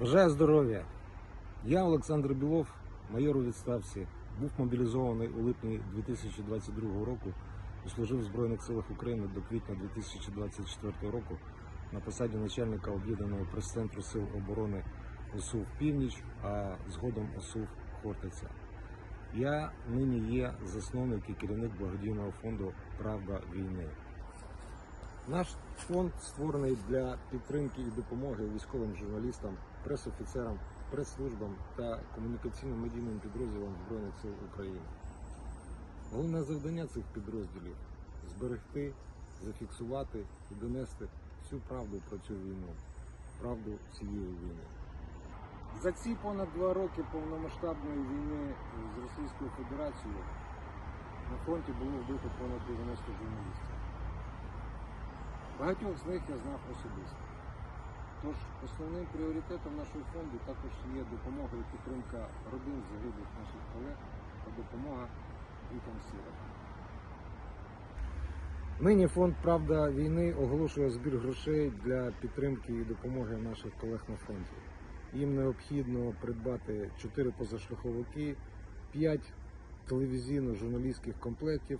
Бажаю здоров'я! Я Олександр Білов, майор у відставці, був мобілізований у липні 2022 року і служив в Збройних силах України до квітня 2024 року на посаді начальника об'єднаного прес-центру Сил оборони ОСУВ Північ, а згодом ОСУВ Хортиця. Я нині є засновник і керівник благодійного фонду Правда війни. Наш фонд створений для підтримки і допомоги військовим журналістам, пресофіцерам, прес-службам та комунікаційно-медійним підрозділам Збройних сил України. Головне завдання цих підрозділів зберегти, зафіксувати і донести всю правду про цю війну, правду цієї війни. За ці понад два роки повномасштабної війни з Російською Федерацією на фронті було вбито понад 90 журналістів. Багатьох з них я знав особисто. Тож основним пріоритетом нашого фонду також є допомога і підтримка родин загиблих наших колег та допомога дітям сирот. Нині фонд Правда війни оголошує збір грошей для підтримки і допомоги наших колег на фронті. Їм необхідно придбати 4 позашляховики, 5 телевізійно-журналістських комплектів,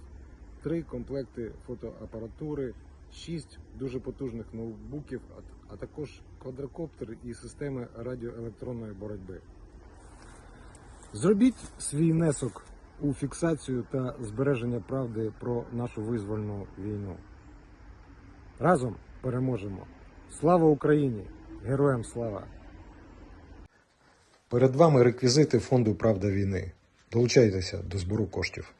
3 комплекти фотоапаратури, 6 дуже потужних ноутбуків, а- також квадрокоптер і системи радіоелектронної боротьби. Зробіть свій внесок у фіксацію та збереження правди про нашу визвольну війну. Разом переможемо! Слава Україні! Героям слава! Перед вами реквізити фонду Правда війни. Долучайтеся до збору коштів.